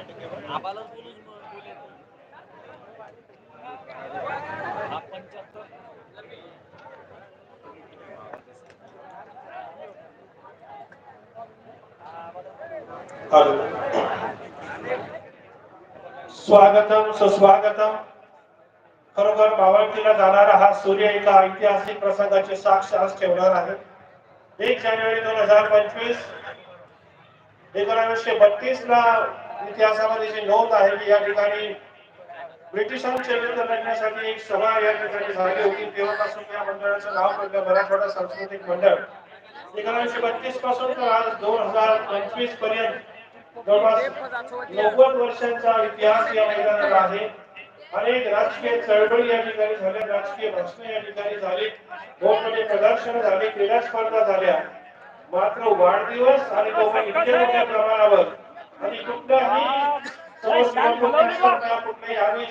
आम्हाला बोलूच बोले हा पंच्याहत्तर. हॅलो. स्वागतम सुस्वागतम. खरोखर बावळकीला जाणारा हा सूर्य एका ऐतिहासिक प्रसंगाची साक्ष आज ठेवणार आहे. एक जानेवारी दोन हजार पंचवीस एकोणावीसशे बत्तीस ला इतिहासामध्ये जी नोंद आहे की या ठिकाणी ब्रिटिशांचे विरुद्ध लढण्यासाठी एक सभा या ठिकाणी झाली होती. तेव्हापासून या मंडळाचं नाव पडलं मराठवाडा सांस्कृतिक मंडळ. एकोणीसशे बत्तीसपासून तर आज दोन हजार पंचवीसपर्यंत जवळपास नव्वद वर्षांचा इतिहास या मैदानाला आहे. अनेक राजकीय चळवळी या ठिकाणी झाल्या राजकीय भाषण या ठिकाणी झाली मोठमोठे प्रदर्शन झाले क्रीडा स्पर्धा झाल्या. मात्र वाढदिवस आणि तो इतक्या मोठ्या प्रमाणावर आणि कुठल्याही समोर किंवा कुठल्याही